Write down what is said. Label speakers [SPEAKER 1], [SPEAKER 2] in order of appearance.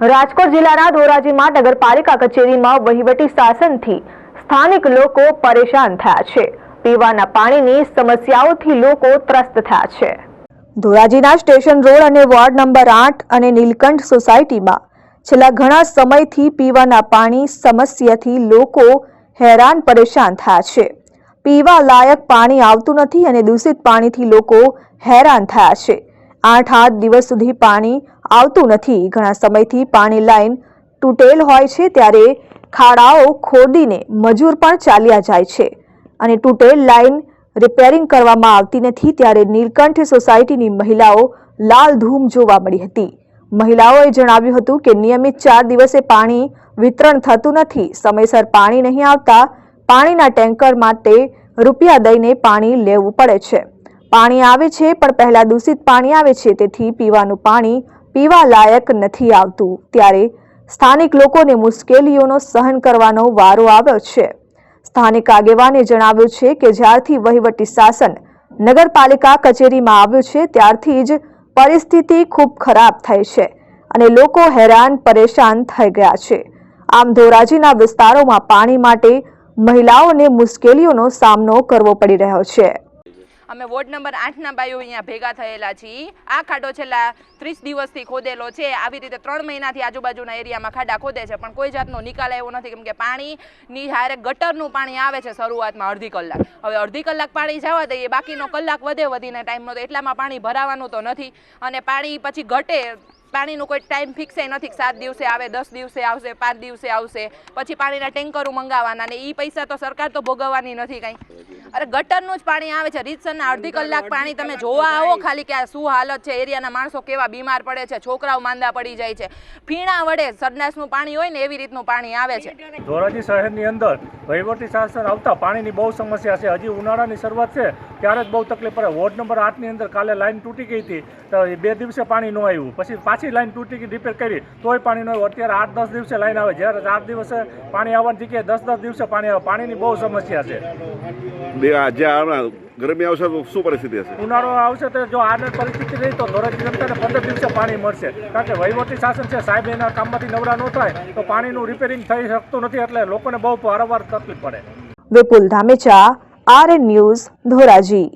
[SPEAKER 1] રાજકોટ જિલ્લાના ધોરાજીમાં નગરપાલિકા કચેરીમાં વહીવટી શાસનથી સ્થાનિક લોકો પરેશાન થયા છે. પીવાના પાણીની સમસ્યાઓથી લોકો ત્રસ્ત થયા છે. ધોરાજીના સ્ટેશન રોડ અને વોર્ડ નંબર આઠ અને નીલકંઠ સોસાયટીમાં છેલ્લા ઘણા સમયથી પીવાના પાણી સમસ્યાથી લોકો હેરાન પરેશાન થયા છે. પીવા લાયક પાણી આવતું નથી અને દૂષિત પાણીથી લોકો હેરાન થયા છે. આઠ આઠ દિવસ સુધી પાણી આવતું નથી. ઘણા સમયથી પાણી લાઈન તૂટેલ હોય છે ત્યારે ખાડાઓ ખોદીને મજૂર પણ ચાલ્યા જાય છે. અને તૂટેલ લાઈન રિપેરિંગ કરવામાં આવતી નથી ત્યારે નીલકંઠ સોસાયટીની મહિલાઓ લાલ ધૂમ જોવા મળી હતી. મહિલાઓએ જણાવ્યું હતું કે નિયમિત ચાર દિવસે પાણી વિતરણ થતું નથી. સમયસર પાણી નહીં આવતા પાણીના ટેન્કર માટે રૂપિયા દઈને પાણી લેવું પડે છે. પાણી આવે છે, પણ પહેલાં દૂષિત પાણી આવે છે, તેથી પીવાનું પાણી પીવા લાયક નથી આવતું. ત્યારે સ્થાનિક લોકોને મુશ્કેલીઓનો સહન કરવાનો વારો આવ્યો છે. સ્થાનિક આગેવાને જણાવ્યું છે કે જ્યારથી વહીવટી શાસન નગરપાલિકા કચેરીમાં આવ્યું છે, ત્યારથી જ પરિસ્થિતિ ખૂબ ખરાબ થઈ છે અને લોકો હેરાન પરેશાન થઈ ગયા છે. આમ ધોરાજીના વિસ્તારોમાં પાણી માટે મહિલાઓને મુશ્કેલીઓનો સામનો કરવો પડી રહ્યો છે.
[SPEAKER 2] અમે વોર્ડ નંબર આઠના બાયો અહીંયા ભેગા થયેલા છીએ. આ ખાડો છેલ્લા ત્રીસ દિવસથી ખોદેલો છે. આવી રીતે ત્રણ મહિનાથી આજુબાજુના એરિયામાં ખાડા ખોદે છે. પણ કોઈ જાતનો નિકાલ આવ્યો નથી. કેમ કે પાણીની હારે ગટરનું પાણી આવે છે શરૂઆતમાં અડધી કલાક. હવે અડધી કલાક પાણી જવા દઈએ. બાકીનો કલાક વધે વધીને ટાઈમનો તો એટલામાં પાણી ભરાવાનું તો નથી. અને પાણી પછી ઘટે. પાણીનું કોઈ ટાઈમ ફિક્સ નથી સાત દિવસે આવે, દસ દિવસે આવશે, પાંચ દિવસે આવશે. પછી પાણીના ટેન્કરો મંગાવવાના ને એ પૈસા તો સરકાર તો ભોગવવાની નથી કાંઈ. અરે ગટરનું જ પાણી આવે છે. રીતસરના અડધી કલાક પાણી તમે જોવા આવો ખાલી કે આ શું હાલત છે એરિયાના માણસો કેવા બીમાર પડે છે છોકરાઓ માંદા પડી જાય છે. ફીણા વડે સરનાશનું પાણી હોય ને એવી રીતનું પાણી આવે છે.
[SPEAKER 3] ધોરાજી શહેરની અંદર વહીવટી શાસન આવતા પાણીની બહુ સમસ્યા છે. હજી ઉનાળાની શરૂઆત છે. ત્યારે જ બહુ તકલીફ પડે. વોર્ડ નંબર આઠની અંદર કાલે લાઈન તૂટી ગઈ હતી. તો બે દિવસે પાણી ન આવ્યું. પછી પાછી લાઈન તૂટી ગઈ રિપેર કરી. તોય પાણી ન આવ્યું. અત્યારે આઠ દસ દિવસે લાઈન આવે. જ્યારે આઠ દિવસે પાણી આવવાની જગ્યાએ દસ દસ દિવસે પાણી આવે. પાણીની બહુ સમસ્યા છે.
[SPEAKER 4] બે આ જે ગરમી આવશે તો શું પરિસ્થિતિ હશે?
[SPEAKER 3] ઉનાળો આવશે તો જો આને પરિસ્થિતિ રહી તો ધોરાજી જનતાને પંદર દિવસે પાણી મળશે. કારણ કે વહીવટી શાસન છે સાહેબ એના કામમાંથી નવરા ન થાય તો પાણીનું રિપેરિંગ થઈ શકતું નથી એટલે લોકોને બહુ વારંવાર તકલીફ પડે.
[SPEAKER 1] Vipul Dhamecha R news Dhoraji.